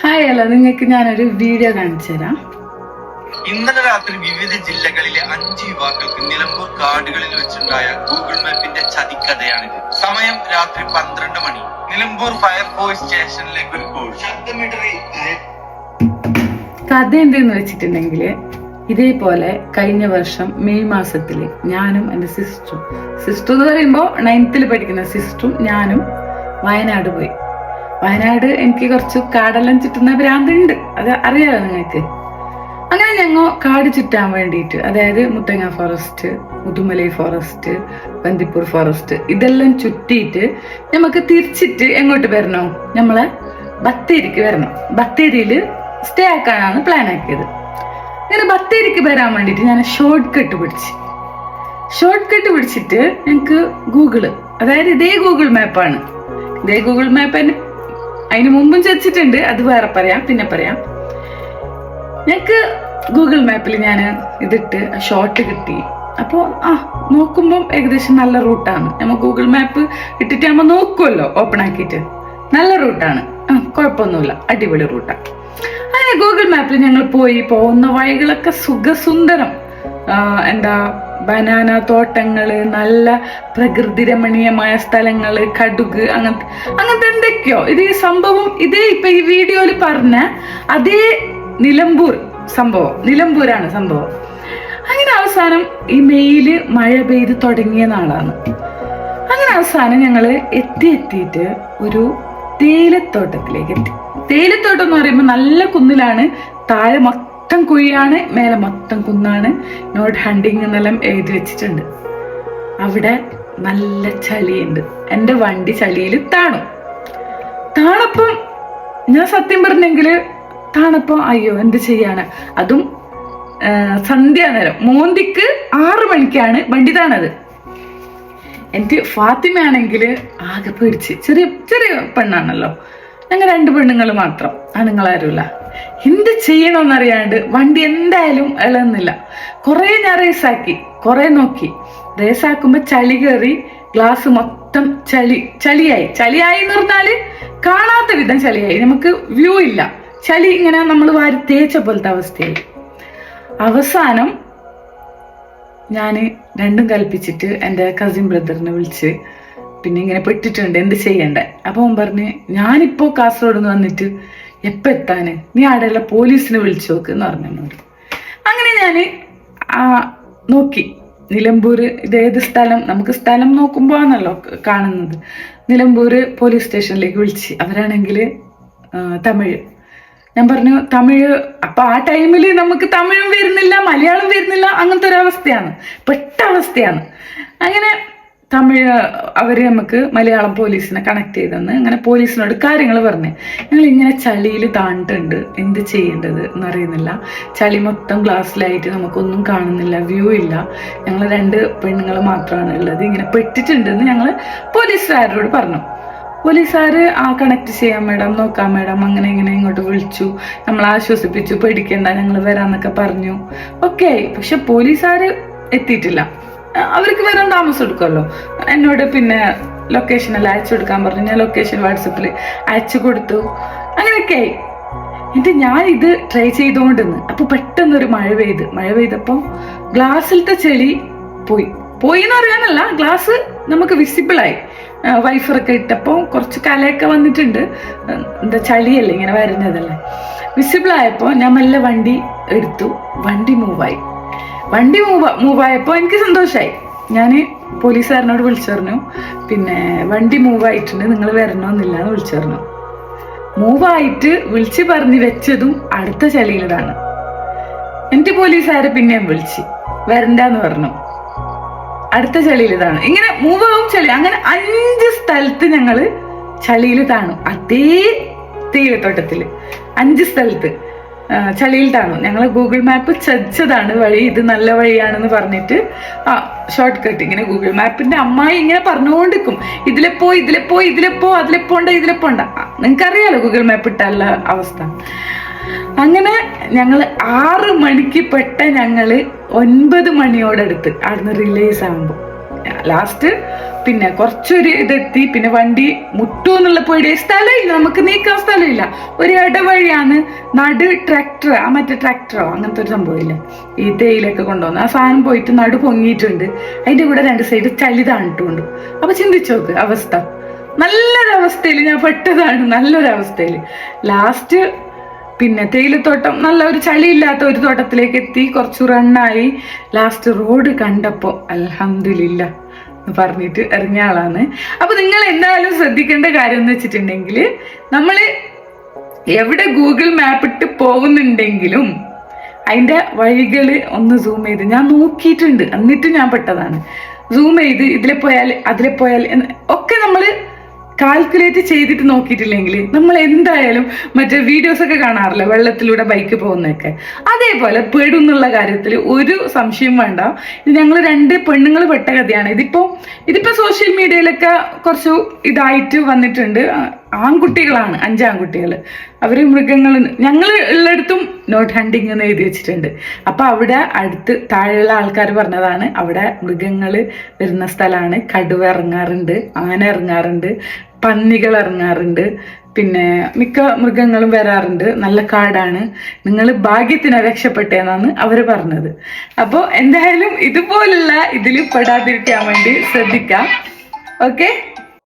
Hi അല്ല നിങ്ങൾക്ക് ഞാനൊരു വീഡിയോ കാണിച്ചു തരാം. ഇന്നലെ രാത്രി വിവിധ ജില്ലകളിലെ അഞ്ച് യുവാക്കൾക്ക് നിലമ്പൂർ കാടുകളിൽ വെച്ചുണ്ടായ ഗൂഗിൾ മാപ്പിന്റെ ചതിക്കഥയാണിത്. സമയം രാത്രി പന്ത്രണ്ട് മണി. നിലമ്പൂർ ഫയർഫോഴ്സ് സ്റ്റേഷനിലേക്ക് ഒരു കോൾ. കഥ എന്തെന്ന് വെച്ചിട്ടുണ്ടെങ്കിൽ ഇതേപോലെ കഴിഞ്ഞ വർഷം മെയ് മാസത്തിൽ ഞാനും എന്റെ സിസ്റ്ററും സിസ്റ്റർ എന്ന് പറയുമ്പോൾ നയൻത്തിൽ പഠിക്കുന്ന സിസ്റ്ററും ഞാനും വയനാട് പോയി. വയനാട് എനിക്ക് കുറച്ച് കാടെല്ലാം ചുറ്റുന്ന ഭ്രാന്തുണ്ട്. അത് അറിയാലോ നിങ്ങൾക്ക്? അങ്ങനെ ഞങ്ങൾ കാട് ചുറ്റാൻ വേണ്ടിയിട്ട് അതായത് Muthanga forest Mudumalai forest Bandipur forest ഇതെല്ലാം ചുറ്റിയിട്ട് നമുക്ക് തിരിച്ചിട്ട് എങ്ങോട്ട് വരണോ? നമ്മളെ ബത്തേരിക്ക് വരണം. ബത്തേരിയിൽ സ്റ്റേ ആക്കാനാണ് പ്ലാൻ ആക്കിയത്. അങ്ങനെ ബത്തേരിക്ക് വരാൻ വേണ്ടിയിട്ട് ഞാൻ ഷോർട്ട് കട്ട് പിടിച്ച്. ഷോർട്ട് കട്ട് പിടിച്ചിട്ട് ഞങ്ങൾക്ക് ഗൂഗിൾ അതായത് ഇതേ ഗൂഗിൾ മാപ്പാണ് ഇതേ ഗൂഗിൾ മാപ്പ് തന്നെ അതിന് മുമ്പും ചതിച്ചിട്ടുണ്ട് അത് വേറെ പറയാം പിന്നെ പറയാം. ഞങ്ങൾക്ക് ഗൂഗിൾ മാപ്പിൽ ഞാൻ ഇതിട്ട് ഷോർട്ട് കിട്ടി. അപ്പോൾ ആ നോക്കുമ്പം ഏകദേശം നല്ല റൂട്ടാണ്. നമ്മ ഗൂഗിൾ മാപ്പ് ഇട്ടിട്ട് നമ്മൾ നോക്കുമല്ലോ ഓപ്പൺ ആക്കിയിട്ട്. നല്ല റൂട്ടാണ്. കുഴപ്പമൊന്നുമില്ല അടിപൊളി റൂട്ടാണ് അങ്ങനെ ഗൂഗിൾ മാപ്പിൽ ഞങ്ങൾ പോയി പോകുന്ന വഴികളൊക്കെ സുഖസുന്ദരം. എന്താ ബനാന തോട്ടങ്ങൾ നല്ല പ്രകൃതി രമണീയമായ സ്ഥലങ്ങൾ കടുക് അങ്ങനത്തെ അങ്ങനത്തെ എന്തൊക്കെയോ. ഇത് ഈ സംഭവം ഇതേ ഇപ്പൊ ഈ വീഡിയോയിൽ പറഞ്ഞ അതേ നിലമ്പൂർ സംഭവം നിലമ്പൂരാണ് സംഭവം. അങ്ങനെ അവസാനം ഈ മെയിൽ മഴ പെയ്ത് തുടങ്ങിയ നാളാണ്. അങ്ങനെ അവസാനം ഞങ്ങൾ എത്തി എത്തിയിട്ട് ഒരു തേയിലത്തോട്ടത്തിലേക്ക് എത്തി. തേയിലത്തോട്ടം എന്ന് പറയുമ്പോൾ നല്ല കുന്നിലാണ് താഴെ മൊത്തം കുഴിയാണ് മേലെ മൊത്തം കുന്നാണ്. നോട്ട് ഹണ്ടിങ് എന്നെല്ലാം എഴുതി വെച്ചിട്ടുണ്ട്. അവിടെ നല്ല ചളിയുണ്ട്. എന്റെ വണ്ടി ചളിയിൽ താണു. താണപ്പം ഞാൻ സത്യം പറഞ്ഞെങ്കിൽ താണപ്പം അയ്യോ എന്ത് ചെയ്യാണ് അതും സന്ധ്യാനേരം മോന്തിക്ക് ആറു മണിക്കാണ് വണ്ടി താണത്. എനിക്ക് ഫാത്തിമയാണെങ്കിൽ ആകെ പേടിച്ച്. ചെറിയ ചെറിയ പെണ്ണാണല്ലോ. ഞങ്ങൾ രണ്ട് പെണ്ണുങ്ങൾ മാത്രം. ആണുങ്ങളാരുമില്ല. എന്ത് ചെയ്യണമെന്നറിയാണ്ട് വണ്ടി എന്തായാലും ഇളകുന്നില്ല. കുറേ ഞാൻ റേസാക്കി കുറേ നോക്കി. റേസാക്കുമ്പോ ചളി കയറി ഗ്ലാസ് മൊത്തം ചളി ചളിയായി. ചളിയായി എന്ന് പറഞ്ഞാൽ കാണാത്ത വിധം ചളിയായി. നമുക്ക് വ്യൂ ഇല്ല. ചളി ഇങ്ങനെ നമ്മൾ വാരി തേച്ച പോലത്തെ അവസ്ഥയായി. അവസാനം ഞാൻ രണ്ടും കൽപ്പിച്ചിട്ട് എന്റെ കസിൻ ബ്രദറിനെ വിളിച്ച് പിന്നെ ഇങ്ങനെ പെട്ടിട്ടുണ്ട് എന്ത് ചെയ്യണ്ടേ? അപ്പൊ പറഞ്ഞ് ഞാനിപ്പോ കാസർഗോഡ് വന്നിട്ട് എപ്പോ എത്താന് നീ ആടെയുള്ള പോലീസിനെ വിളിച്ചു നോക്ക് എന്ന് പറഞ്ഞു അങ്ങനെ ഞാൻ നോക്കി. നിലമ്പൂർ ഇതേത് സ്ഥലം? നമുക്ക് സ്ഥലം നോക്കുമ്പോ ആണല്ലോ കാണുന്നത്. നിലമ്പൂർ പോലീസ് സ്റ്റേഷനിലേക്ക് വിളിച്ച്. അവരാണെങ്കിൽ തമിഴ്. ഞാൻ പറഞ്ഞു തമിഴ് അപ്പൊ ആ ടൈമിൽ നമുക്ക് തമിഴും വരുന്നില്ല മലയാളം വരുന്നില്ല അങ്ങനത്തെ ഒരു അവസ്ഥയാണ് പെട്ട അവസ്ഥയാണ്. അങ്ങനെ തമിഴ് അവർ നമുക്ക് മലയാളം പോലീസിനെ കണക്ട് ചെയ്തെന്ന് അങ്ങനെ പോലീസിനോട് കാര്യങ്ങൾ പറഞ്ഞു. ഞങ്ങൾ ഇങ്ങനെ ചളിയിൽ താണ്ടിട്ടുണ്ട്. എന്ത് ചെയ്യേണ്ടത് എന്നറിയുന്നില്ല ചളി മൊത്തം ഗ്ലാസ്സിലായിട്ട് നമുക്കൊന്നും കാണുന്നില്ല വ്യൂ ഇല്ല. ഞങ്ങൾ രണ്ട് പെണ്ണുങ്ങൾ മാത്രമാണ് ഉള്ളത്. ഇങ്ങനെ പെട്ടിട്ടുണ്ടെന്ന് ഞങ്ങൾ പോലീസുകാരോട് പറഞ്ഞു. പോലീസുകാർ ആ കണക്ട് ചെയ്യാം മാഡം നോക്കാം മാഡം അങ്ങനെ ഇങ്ങനെ ഇങ്ങോട്ട് വിളിച്ചു. നമ്മൾ ആശ്വസിപ്പിച്ചു പേടിക്കേണ്ട ഞങ്ങൾ വരാമെന്നൊക്കെ പറഞ്ഞു. ഓക്കെ പക്ഷെ പോലീസുകാർ എത്തിയിട്ടില്ല. അവർക്ക് വരാൻ താമസം എടുക്കുമല്ലോ. എന്നോട് പിന്നെ ലൊക്കേഷൻ എല്ലാം അയച്ചു കൊടുക്കാൻ പറഞ്ഞു. ഞാൻ ലൊക്കേഷൻ വാട്സപ്പിൽ അയച്ചു കൊടുത്തു. അങ്ങനെയൊക്കെ എന്നിട്ട് ഞാൻ ഇത് ട്രൈ ചെയ്തോണ്ടിന്ന് അപ്പൊ പെട്ടെന്നൊരു മഴ പെയ്ത്. മഴ പെയ്തപ്പോ ഗ്ലാസ്സിലത്തെ ചെളി പോയി. പോയി എന്ന് അറിയാനല്ല ഗ്ലാസ് നമുക്ക് വിസിബിൾ ആയി. വൈഫറൊക്കെ ഇട്ടപ്പോൾ കുറച്ച് കലയൊക്കെ വന്നിട്ടുണ്ട്. എന്താ ചളിയല്ലേ ഇങ്ങനെ വരുന്നതല്ലേ. വിസിബിൾ ആയപ്പോൾ ഞാൻ മെല്ലെ വണ്ടി എടുത്തു. വണ്ടി മൂവായി വണ്ടി മൂവ് മൂവായപ്പോൾ എനിക്ക് സന്തോഷമായി ഞാൻ പോലീസുകാരനോട് വിളിച്ചു പറഞ്ഞു പിന്നെ വണ്ടി മൂവ് ആയിട്ടുണ്ട് നിങ്ങൾ വരണമെന്നില്ല എന്ന് വിളിച്ചറിഞ്ഞു പറഞ്ഞു. മൂവായിട്ട് വിളിച്ച് പറഞ്ഞ് വെച്ചതും അടുത്ത ചളിയിലതാണ്. എന്റെ പോലീസുകാരെ പിന്നെയും വിളിച്ച് വരണ്ടെന്ന് പറഞ്ഞു. അടുത്ത ചെളിയിലതാണ്. താണു ഇങ്ങനെ മൂവാവും ചളി. അങ്ങനെ അഞ്ച് സ്ഥലത്ത് ഞങ്ങൾ ചളിയിൽ താണു. അതേ തേയിലത്തോട്ടത്തിൽ. അഞ്ച് സ്ഥലത്ത്. ചളിയിൽ താണു. ഞങ്ങൾ ഗൂഗിൾ മാപ്പ് ചതിച്ചതാണ് വഴി ഇത് നല്ല വഴിയാണെന്ന് പറഞ്ഞിട്ട് ആ ഷോർട്ട് കട്ട് ഇങ്ങനെ ഗൂഗിൾ മാപ്പിന്റെ അമ്മായി ഇങ്ങനെ പറഞ്ഞുകൊണ്ടിരിക്കും ഇതിലെ പോ ഇതിലെ പോ ഇതിലെ പോ അതിലെ പോണ്ട ഇതിലെ പോണ്ട. നിങ്ങൾക്കറിയാലോ ഗൂഗിൾ മാപ്പ് ഇട്ടല്ല അവസ്ഥ. അങ്ങനെ ഞങ്ങൾ ആറ് മണിക്ക് പെട്ട ഞങ്ങൾ ഒൻപത് മണിയോടടുത്ത് അവിടുന്ന് റിലീസ് ആകുമ്പോൾ ലാസ്റ്റ് പിന്നെ കുറച്ചൊരു ഇതെത്തി പിന്നെ വണ്ടി മുട്ടു എന്നുള്ള പേടി സ്ഥലമില്ല നമുക്ക് നീക്കാൻ സ്ഥലമില്ല. ഒരു ഇടവഴിയാണ് നടു ട്രാക്ടർ ആ മറ്റേ ട്രാക്ടറോ അങ്ങനത്തെ ഒരു സംഭവമില്ലേ ഈ തേയിലൊക്കെ കൊണ്ടുവന്ന് ആ സാധനം പോയിട്ട് നടു പൊങ്ങിയിട്ടുണ്ട്. അതിന്റെ കൂടെ രണ്ട് സൈഡ് ചളി താണിട്ടുണ്ട് അപ്പൊ ചിന്തിച്ചു നോക്ക് അവസ്ഥ. നല്ലൊരവസ്ഥയിൽ ഞാൻ പെട്ടതാണ് നല്ലൊരവസ്ഥയിൽ ലാസ്റ്റ് പിന്നെ തേയിലത്തോട്ടം നല്ല ഒരു ചളിയില്ലാത്ത ഒരു തോട്ടത്തിലേക്ക് എത്തി കുറച്ച് റണ്ണായി ലാസ്റ്റ് റോഡ് കണ്ടപ്പോ അൽഹംദുലില്ല. എന്ന് പറഞ്ഞിട്ട് ഇറങ്ങിയ ആളാണ്. അപ്പൊ നിങ്ങൾ എന്തായാലും ശ്രദ്ധിക്കേണ്ട കാര്യം എന്ന് വെച്ചിട്ടുണ്ടെങ്കിൽ നമ്മൾ എവിടെ ഗൂഗിൾ മാപ്പ് ഇട്ട് പോകുന്നുണ്ടെങ്കിലും അതിന്റെ വഴികൾ ഒന്ന് സൂം ചെയ്ത് ഞാൻ നോക്കിയിട്ടുണ്ട്. എന്നിട്ട് ഞാൻ പെട്ടതാണ്. സൂം ചെയ്ത് ഇതിലെ പോയാൽ അതിലെ പോയാൽ ഒക്കെ നമ്മൾ കാൽക്കുലേറ്റ് ചെയ്തിട്ട് നോക്കിയിട്ടില്ലെങ്കിൽ നമ്മൾ എന്തായാലും മറ്റേ വീഡിയോസ് ഒക്കെ കാണാറില്ല? വെള്ളത്തിലൂടെ ബൈക്ക് പോകുന്നതൊക്കെ. അതേപോലെ പെടും എന്നുള്ള കാര്യത്തിൽ ഒരു സംശയം വേണ്ട. ഇത് ഞങ്ങൾ രണ്ട് പെണ്ണുങ്ങൾ പെട്ട കഥയാണ്. ഇതിപ്പോ ഇതിപ്പോ സോഷ്യൽ മീഡിയയിലൊക്കെ കുറച്ച് ഇതായിട്ട് വന്നിട്ടുണ്ട്. ആൺകുട്ടികളാണ് അഞ്ചാൺകുട്ടികൾ അവർ മൃഗങ്ങൾ ഞങ്ങൾ ഉള്ളിടത്തും നോട്ട് ഹണ്ടിങ് എന്ന് എഴുതി വെച്ചിട്ടുണ്ട്. അപ്പൊ അവിടെ അടുത്ത് താഴെയുള്ള ആൾക്കാർ പറഞ്ഞതാണ് അവിടെ മൃഗങ്ങൾ വരുന്ന സ്ഥലമാണ്. കടുവ ഇറങ്ങാറുണ്ട് ആന ഇറങ്ങാറുണ്ട് പന്നികൾ ഇറങ്ങാറുണ്ട് പിന്നെ മിക്ക മൃഗങ്ങളും വരാറുണ്ട്. നല്ല കാടാണ്. നിങ്ങൾ ഭാഗ്യത്തിന് രക്ഷപ്പെട്ടേന്നാണ് അവർ പറഞ്ഞത്. അപ്പോൾ എന്തായാലും ഇതുപോലുള്ള ഇതിൽ പെടാതിരിക്കാൻ വേണ്ടി ശ്രദ്ധിക്കാം. ഓക്കെ